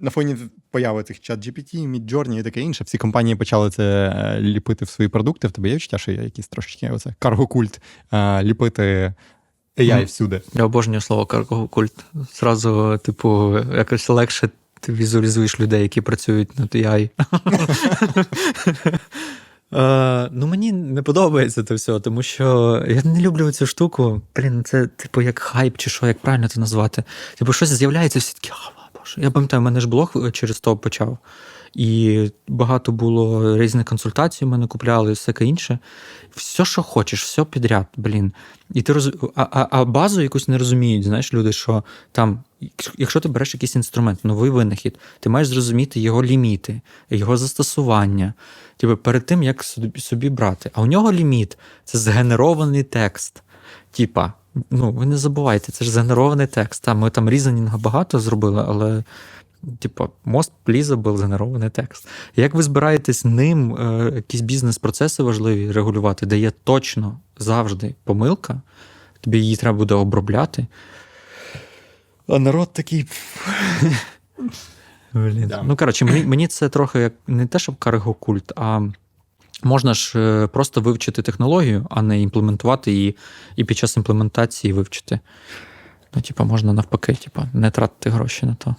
На фоні появи цих чат GPT, Midjourney і таке інше, всі компанії почали це е, ліпити в свої продукти. В тебе є відчуття, що є якісь трошечки оце каргокульт е, ліпити AI Ну, всюди. Я обожнюю слово каргокульт. Зразу, типу, якось легше ти візуалізуєш людей, які працюють над AI. Е, ну, мені не подобається це все, тому що я не люблю цю штуку. Блін, це типу як хайп, чи що, як правильно це назвати. Типу, щось з'являється, всі такі, а, боже. Я пам'ятаю, в мене ж блог через то почав. І багато було різних консультацій, у мене купляли, все таке інше. Все, що хочеш, все підряд, блін. І ти роз... а, а, а базу якусь не розуміють, знаєш, люди, що там, якщо ти береш якийсь інструмент, новий винахід, ти маєш зрозуміти його ліміти, його застосування. Типу, перед тим, як собі брати. А у нього ліміт це згенерований текст. Типа, ну, ви не забувайте, це ж згенерований текст. Там, ми там різанінга багато зробили, але. Типу, most pleasable згенерований текст. Як ви збираєтесь ним е, якісь бізнес-процеси важливі регулювати, де є точно завжди помилка, тобі її треба буде обробляти. А народ такий. Блін. Да. Ну, коротше, мені, мені це трохи як не те, щоб каргокульт, а можна ж е, просто вивчити технологію, а не імплементувати її, і під час імплементації вивчити. Ну, типа, можна навпаки, типа, не тратити гроші на то.